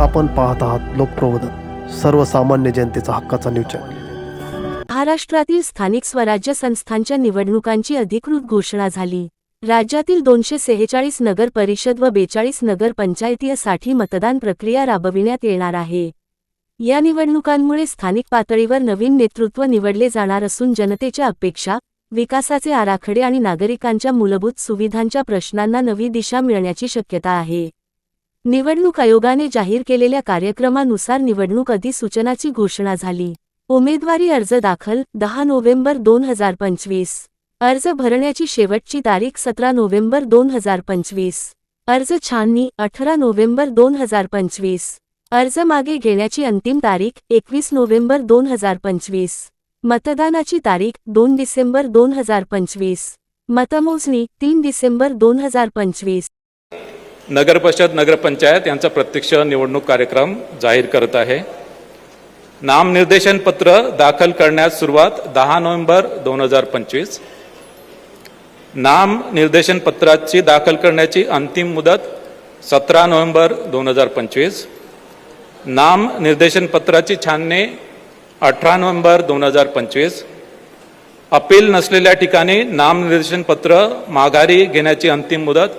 आपण पाहत आहात लोकप्रबोधन सर्वसामान्य जनतेचा हक्काचा न्यूज चॅनल. महाराष्ट्रातील स्थानिक स्वराज्य संस्थांच्या निवडणुकांची अधिकृत घोषणा झाली. राज्यातील दोनशे सेहेचाळीस नगर परिषद व बेचाळीस नगर पंचायतीसाठी मतदान प्रक्रिया राबविण्यात येणार आहे. या निवडणुकांमुळे स्थानिक पातळीवर नवीन नेतृत्व निवडले जाणार असून जनतेच्या अपेक्षा विकासाचे आराखडे आणि नागरिकांच्या मूलभूत सुविधांच्या प्रश्नांना नवी दिशा मिळण्याची शक्यता आहे. निवडणूक आयोगाने जाहीर केलेल्या कार्यक्रमानुसार निवडणूक अधिसूचनाची घोषणा झाली. उमेदवारी अर्ज दाखल दहा नोव्हेंबर दोन हजार पंचवीस. अर्ज भरण्याची शेवटची तारीख सतरा नोव्हेंबर दोन हजार पंचवीस. अर्ज छाननी अठरा नोव्हेंबर दोन हजार पंचवीस. अर्ज मागे घेण्याची अंतिम तारीख एकवीस नोव्हेंबर दोन हजार पंचवीस. मतदानाची तारीख दोन डिसेंबर दोन हजार पंचवीस. मतमोजणी तीन डिसेंबर दोन हजार पंचवीस. नगरपरिषद नगरपंचायत यांचा प्रत्यक्ष निवडणूक कार्यक्रम जाहीर करत आहे. नामनिर्देशन पत्र दाखल करण्यास सुरुवात दहा नोव्हेंबर दोन हजार पंचवीस. नाम निर्देशन पत्राची दाखल करण्याची अंतिम मुदत सतरा नोव्हेंबर दोन हजार पंचवीस. नाम निर्देशन पत्राची छाननी अठरा नोव्हेंबर दोन हजार पंचवीस. अपील नसलेल्या ठिकाणी नामनिर्देशन पत्र माघारी घेण्याची अंतिम मुदत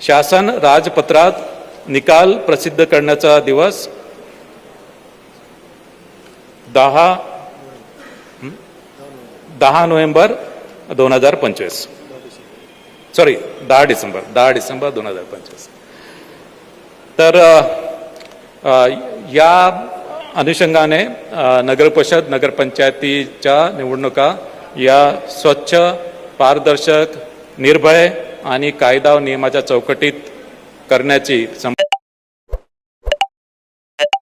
शासन राजपत्रात निकाल प्रसिद्ध करण्याचा दिवस दहा दहा नोव्हेंबर दोन हजार पंचवीस. सॉरी दहा डिसेंबर दहा डिसेंबर दोन हजार पंचवीस. तर या अनुषंगाने नगरपरिषद नगरपंचायतीच्या निवडणुका या स्वच्छ पारदर्शक निर्भय आणि कायदा व नियमाच्या चौकटीत करण्याची